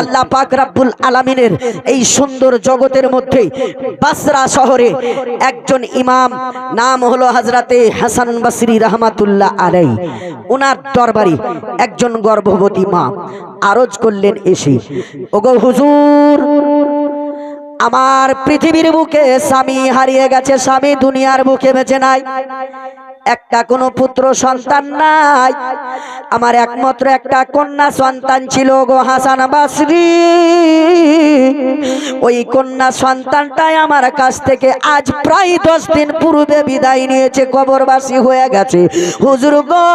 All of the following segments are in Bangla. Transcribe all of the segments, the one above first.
আল্লাহ পাক রাব্বুল আলামিনের এই সুন্দর জগতের মধ্যে বাসরা শহরে একজন ইমাম, নাম হলো হজরতে হাসান বাসরি রহমাতুল্লাহ আলাই ওনার দরবারি একজন গর্ভবতী মা আরজ করলেন এসে, ওগো হুজুর, আমার পৃথিবীর বুকে স্বামী হারিয়ে গেছে, স্বামী দুনিয়ার বুকে বেঁচে নাই। একটা কোনো পুত্র সন্তান নাই। আমার একমাত্র একটা কন্যা সন্তান ছিল গো হাসান বাসরি। ওই কন্যা সন্তানটাই আমার কাছ থেকে আজ প্রায় দশ দিন পূর্বে বিদায় নিয়েছে, কবরবাসী হয়ে গেছে। হুজুর গো,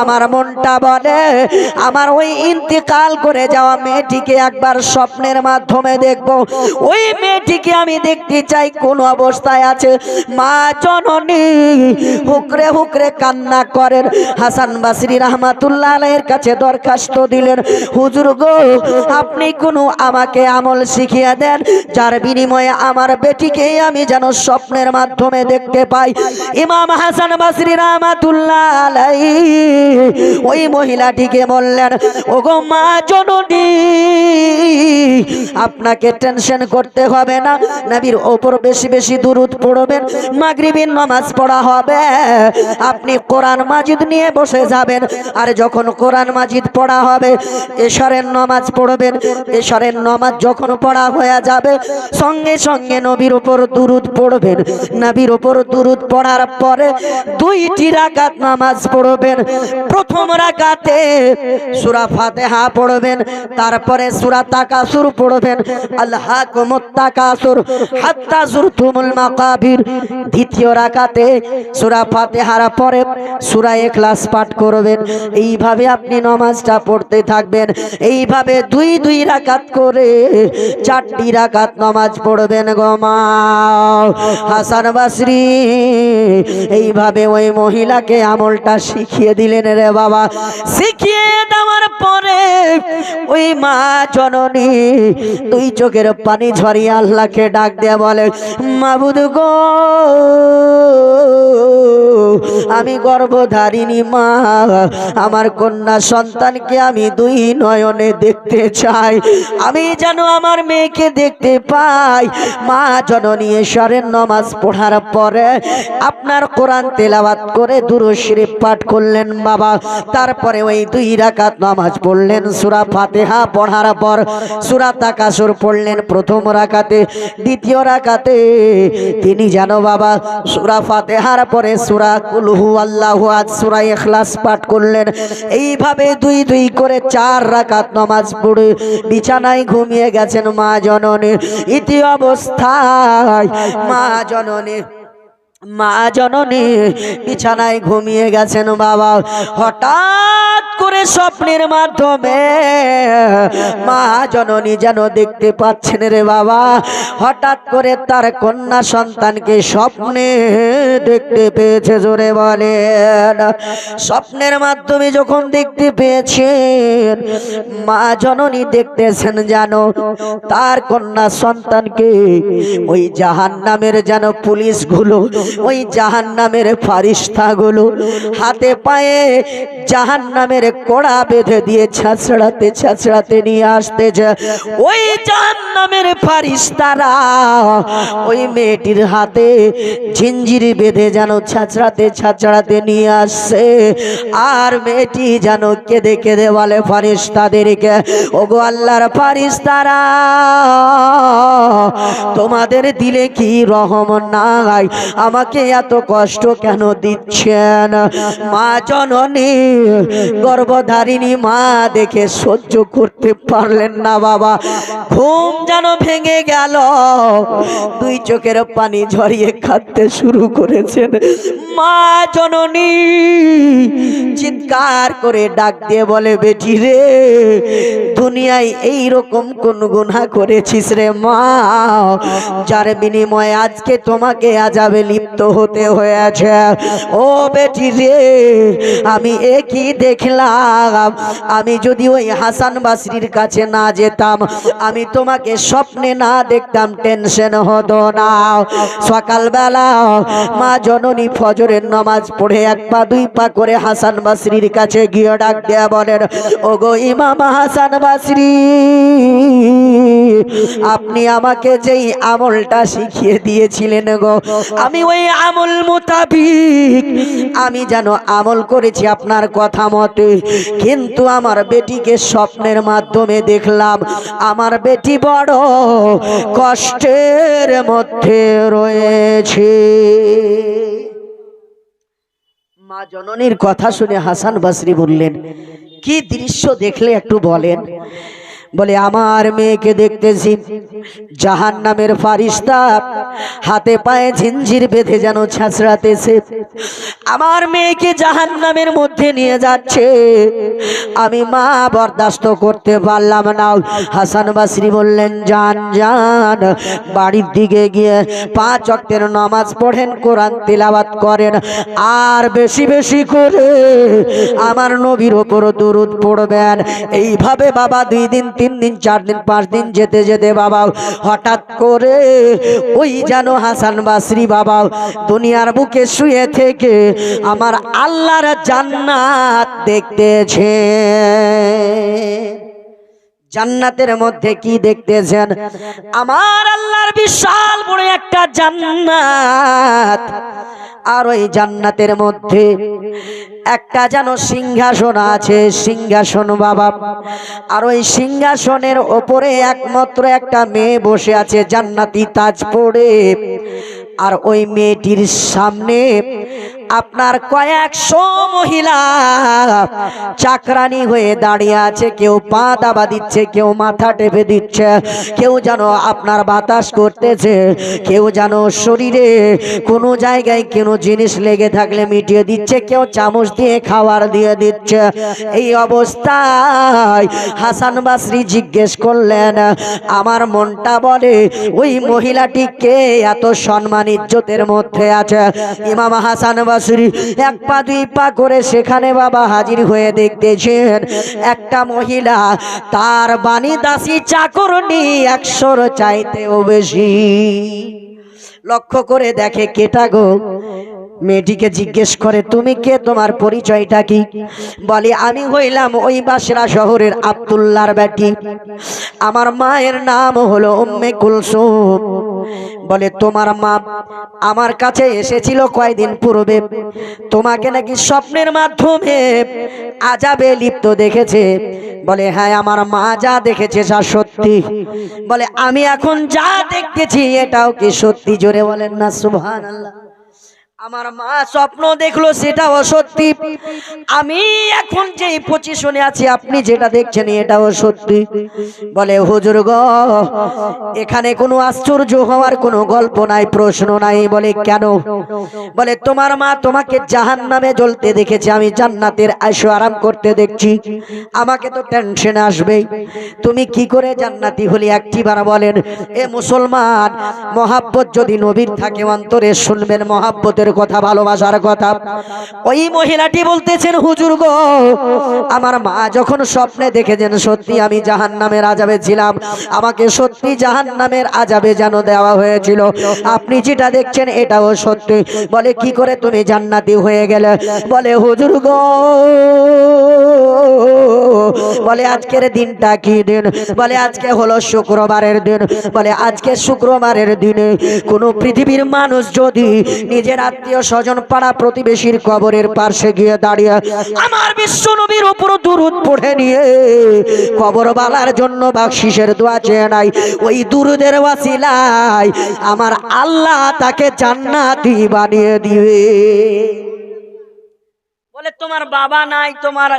আমার মনটা বলে, আমার ওই ইন্তিকাল করে যাওয়া মেয়েটিকে একবার স্বপ্নের মাধ্যমে দেখব। ওই মেয়েটিকে আমি দেখতে চাই, কোন অবস্থায় আছে? মা জননী হুকরে হুকরে কান্না করেন। হাসান বাসরি রহমাতুল্লাহ আলাইয়ের কাছে দরখাস্ত দিলেন, হুজুর গো, আপনি কোনো আমাকে আমল শিখিয়ে দেন, যার বিনিময়ে আমার বেটিকে আমি যেন স্বপ্নের মাধ্যমে দেখতে পাই। ইমাম হাসান বাসরি রহমাতুল্লাহ আলাই ওই মহিলাটিকে বললেন, ওগো মা জননী আপনাকে টেনশন করতে হবে না। নবীর ওপর বেশি বেশি দুরুদ পড়বেন, মাগরিবের নামাজ পড়া হবে। আপনি কোরআন মাজিদ নিয়ে বসে যাবেন, আর যখন কোরআন মাজিদ পড়া হবে, এশারের নামাজ পড়বেন। এশারের নামাজ যখন পড়া হয়ে যাবে, সঙ্গে সঙ্গে নবীর ওপর দুরুদ পড়বেন। নবীর ওপর দুরুদ পড়ার পরে দুইটি রাকাত নামাজ পড়বেন। প্রথম রাকাতে সূরা ফাতিহা পড়বেন, তারপরে সূরা তাকাসুর পড়বেন। পরে পাঠ করবেন। এইভাবে আপনি নামাজটা পড়তে থাকবেন। এইভাবে দুই দুই রাকাত করে চারটি রাকাত নামাজ পড়বেন গো মা। হাসান বাসরি, এইভাবে ওই মহিলাকে আমলটা শিখিয়ে দিলেন রে বাবা। শিখিয়ে ওই মা জননী, দুই চোখের পানি ঝরিয়ে আল্লাহকে ডাক দেয়া বলে, মাবুদ গো, আমি গর্ভধারিণী মা। আমার কন্যা সন্তানকে আমি দুই নয়নে দেখতে চাই। আমি যেন আমার মেয়েকে দেখতে পাই। মা জননী এশারের নমাজ পড়ার পরে আপনার কোরআন তেলাওয়াত করে দুরুশরীফ পাঠ করলেন বাবা। তারপরে ওই দুই রাকাত নামাজ পড়লেন সূরা ফাতিহা পড়ার পর সূরা তাকাসুর পড়লেন প্রথম রাকাতে, দ্বিতীয় রাকাতে। তিনি যেন বাবা, সূরা ফাতিহার পরে সুরা কুল হু আল্লাহু আজ সূরা ইখলাস পাঠ করলেন। এইভাবে দুই দুই করে চার রাকাত নামাজ পড়ে বিছানায় ঘুমিয়ে গেছেন মা জননী। ইতি অবস্থায় মা জননী মা জননী বিছানায় ঘুমিয়ে গেছেন বাবা। হঠাৎ করে স্বপ্নের মাধ্যমে মা জননী যেন দেখতে পাচ্ছেন রে বাবা। হঠাৎ করে তার কন্যা সন্তানকে স্বপ্নে দেখতে পেয়েছে, জোরে বলেন। স্বপ্নের মাধ্যমে যখন দেখতে পেয়েছেন, মা জননী দেখতেছেন জানো তার কন্যা সন্তানকে ওই জাহান নামের যেন পুলিশগুলো, ওই জাহান নামের ফারিস্তাগুলো হাতে পায়ে জাহান নামের কোড়া বেঁধে দিয়ে ছাছড়াতে ছাছড়াতে নিয়ে আসতেছে ওই জাহান নামের ফারিস্তারা, ওই মেয়েটির হাতে ঝিঞ্জিরি বেঁধে যেন ছাছড়াতে ছাছড়াতে নিয়ে আসছে। আর মেয়েটি যেন কেঁদে কেঁদে বলে ফারিস্তাদেরকে, ওগো আল্লাহর ফারিস্তারা, তোমাদের দিলে কি রহম নাই? আমাকে এত কষ্ট কেন দিচ্ছেন? মা জননী গর্ভধারিণী মা দেখে সহ্য করতে পারলেন না বাবা। ঘুম যেন ভেঙে গেল। দুই চোখের পানি ঝরিয়ে খাতে শুরু করেছেন। মা জননী চিৎকার করে ডাক দিয়ে বলে, বেটি রে, দুনিয়ায় এই রকম কোন গুনাহ করেছিস রে মা? যার বিনিময়ে আজকে তোমাকে আজাবে লিপ্ত হতে হয়েছে। ও বেটি রে, আমি একই দেখলাম? আমি যদি ওই হাসান বাসরির কাছে না যেতাম, আমি তোমাকে স্বপ্নে না দেখতাম, টেনশন হতো না। সকালবেলা মা জননী ফজরের নামাজ পড়ে এক পা, দুই পা করে হাসান বাসরির কাছে গিয়ে ডাক দেয়া বলেন, ওগো ইমাম হাসান বাসরি, আপনি আমাকে যেই আমলটা শিখিয়ে দিয়েছিলেন গো, আমি ওই আমল মোতাবিক। আমি যেন আমল করেছি আপনার কথা মতে কিন্তু আমার বেটিকে স্বপ্নের মাধ্যমে দেখলাম, আমার বেটি বড় কষ্টের মধ্যে রয়েছে। মা জননীর কথা শুনে হাসান বাসরি বললেন, কি দৃশ্য দেখলে একটু বলেন? বলে, আমার মেয়েকে দেখতেছি। জাহান নামের ফারিস্তা হাতে পায়ে ঝিঞ্জির বেঁধে যেন ছাঁচড়াতেছে আমার মেয়েকে জাহান নামের মধ্যে নিয়ে যাচ্ছে। আমি মা বরদাস্ত করতে পারলাম না। হাসান বাসরি বললেন যান যান বাড়ির দিকে গিয়ে পাঁচ অক্টের নামাজ পড়েন, কোরআন তেলাবাত করেন। আর বেশি বেশি করে আমার নবীর ওপর দুরুদ পড়বেন। এইভাবে বাবা দুই দিন তিন দিন, চার দিন, পাঁচ দিন যেতে যেতে বাবা, হঠাৎ করে ওই যেন হাসান বাসরি বাবা দুনিয়ার বুকে শুয়ে থেকে আমার আল্লাহর জান্নাত দেখতেছে। জান্নাতের মধ্যে কি দেখতেছেন? আমার আল্লাহর বিশাল বড় একটা জান্নাত। আর ওই জান্নাতের মধ্যে একটা যেন সিংহাসন আছে, সিংহাসন বাবা। আর ওই সিংহাসনের ওপরে একমাত্র একটা মেয়ে বসে আছে, জান্নাতি তাজ পড়ে আর ওই মেয়েটির সামনে আপনার কয়েকশো মহিলা চাকরানি হয়ে দাঁড়িয়ে আছে, কেউ পা দাবা দিচ্ছে, কেউ মাথা টেপে দিচ্ছে, কেউ যেন আপনার বাতাস করতেছে, কেউ যেন শরীরে কোনো জায়গায় কোনো জিনিস লেগে থাকলে মিটিয়ে দিচ্ছে, কেউ চামচ দিয়ে খাবার দিয়ে দিচ্ছে। এই অবস্থায় হাসান বাসরি জিজ্ঞেস করলেন, আমার মনটা বলে, ওই মহিলাটিকে এত সম্মান ইজ্জতের মধ্যে আছে। ইমাম হাসান বাসুরি এক পা, দুই পা করে সেখানে বাবা হাজির হয়ে দেখতেছেন একটা মহিলা। তার বাণী দাসী চাকরনি একশোর চাইতেও বেশি। লক্ষ্য করে দেখে কেটা গো মেয়েটিকে জিজ্ঞেস করে, তুমি কে? তোমার পরিচয়টা কি? বলে, আমি হইলাম ওই বাসরা শহরের আবদুল্লার বেটি। আমার মায়ের নাম হলো উম্মে কুলসুম। বলে, তোমার মা আমার কাছে এসেছিল কয়দিন পূর্বে। তোমাকে নাকি স্বপ্নের মাধ্যমে আজাবে লিপ্ত দেখেছে। বলে হ্যাঁ আমার মা যা দেখেছে যা সত্যি। বলে, আমি এখন যা দেখতেছি এটাও কি সত্যি? জোরে বলেন না সুবহান আল্লাহ আমার মা স্বপ্ন দেখল সেটাও সত্যি আমি এখন যে পজিশনে আছি, আপনি যেটা দেখছেন, এটাও সত্যি। বলে, হুজুর গ, এখানে কোনো আশ্চর্য হওয়ার কোনো গল্প নাই, প্রশ্ন নাই। বলে, কেন? বলে, তোমার মা তোমাকে জাহান নামে জ্বলতে দেখেছে, আমি জান্নাতের আইসো আরাম করতে দেখছি। আমাকে তো টেনশন আসবেই তুমি কি করে জান্নাতি হলি? একটি বার বলেন, এ মুসলমান, মহাব্বত যদি নবীর থাকে, অন্তরে শুনবেন মহাব্বতের কথা, ভালোবাসার কথা। ওই মহিলাটি বলতেছেন, হুজুর গো, আমার মা যখন স্বপ্নে দেখেছেন, সত্যি আমি জাহান নামের আজাবে ছিলাম। আমাকে সত্যি জাহান নামের আজাবে যেন দেওয়া হয়েছিল। আপনি যেটা দেখছেন, এটাও সত্যি। বলে, কি করে তুমি জান্নাতি হয়ে গেলে? বলে, হুজুর গো। বলে, আজকের দিনটা কি দিন? বলে, আজকে হলো শুক্রবারের দিন। বলে, আজকে শুক্রবারের দিনে কোনো পৃথিবীর মানুষ যদি নিজের আত্মীয় স্বজন পাড়া প্রতিবেশীর কবরের পাশে গিয়ে দাঁড়িয়ে আমার বিশ্ব নবীর উপর দুরুদ পড়ে নিয়ে কবর বালার জন্য বাকশিসের দোয়া চেয়ে নাই। ওই দুরুদের ওয়াসিলায় আমার আল্লাহ তাকে জান্নাতি বানিয়ে দিবে। বলে, তোমার বাবা নাই, তোমার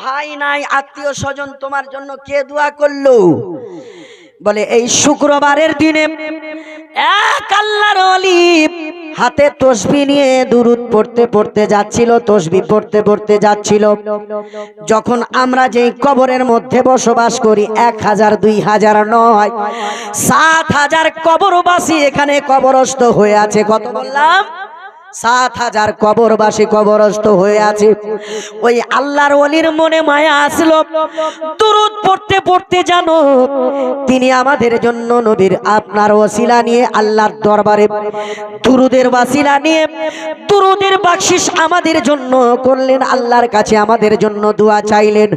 ভাই নাই, আত্মীয় স্বজন তোমার জন্য কে দোয়া করল? বলে, এই শুক্রবারের দিনে এক আল্লাহর অলি হাতে তসবি নিয়ে দুরুদ পড়তে পড়তে যাচ্ছিল, তসবি পড়তে পড়তে যাচ্ছিল। যখন আমরা যেই কবরের মধ্যে বসবাস করি, এক হাজার, দুই হাজার নয়, সাত হাজার কবরবাসী এখানে কবরস্থ হয়ে আছে। কত বললাম? সাত হাজার কবরবাসী কবরস্থ হয়ে আছে। ওই আল্লাহর অলির মনে মায়া আসলো। দুরুদ পড়তে পড়তে জানো, তিনি আমাদের জন্য নবীর আপনার ওসিলা নিয়ে আল্লাহর দরবারে, দুরুদের বাসিলা নিয়ে দুরুদের বাকশিস আমাদের জন্য করলেন, আল্লাহর কাছে আমাদের জন্য দোয়া চাইলেন।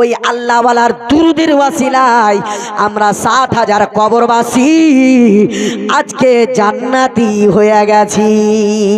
ওই আল্লাহওয়ালার দুরুদের ওয়াসিলায় আমরা সাত হাজার কবরবাসী আজকে জান্নাতি হয়ে গেছি।